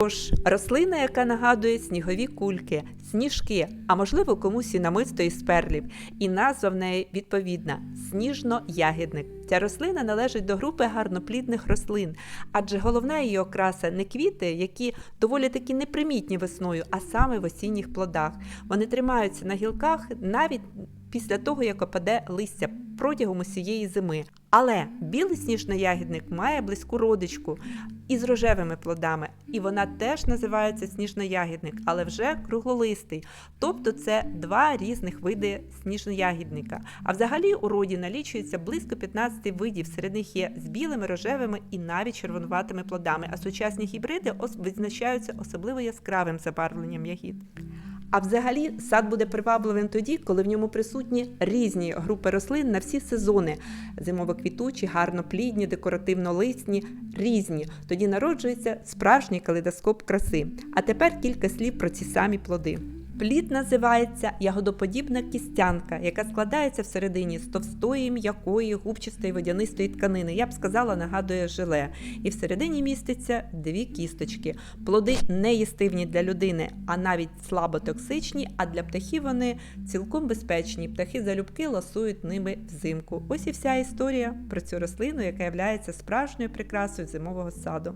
Тож рослина, яка нагадує снігові кульки, сніжки, а можливо комусь і намисто із перлів. І назва в неї відповідна сніжно-ягідник. Ця рослина належить до групи гарноплідних рослин, адже головна її окраса не квіти, які доволі таки непримітні весною, а саме в осінніх плодах. Вони тримаються на гілках навіть після того, як опаде листя протягом усієї зими. Але білий сніжноягідник має близьку родичку із рожевими плодами, і вона теж називається сніжноягідник, але вже круглолистий. Тобто це два різних види сніжноягідника. А взагалі у роді налічується близько 15 видів. Серед них є з білими, рожевими і навіть червонуватими плодами. А сучасні гібриди відзначаються особливо яскравим забарвленням ягід. А взагалі сад буде привабливим тоді, коли в ньому присутні різні групи рослин на всі сезони: зимово-квітучі, гарноплідні, декоративно-лисні, різні. Тоді народжується справжній калейдоскоп краси. А тепер кілька слів про ці самі плоди. Плід називається ягодоподібна кістянка, яка складається всередині з товстої, м'якої, губчастої водянистої тканини. Я б сказала, нагадує желе. І всередині міститься дві кісточки. Плоди не їстивні для людини, а навіть слабо токсичні, а для птахів вони цілком безпечні. Птахи залюбки ласують ними взимку. Ось і вся історія про цю рослину, яка є справжньою прикрасою зимового саду.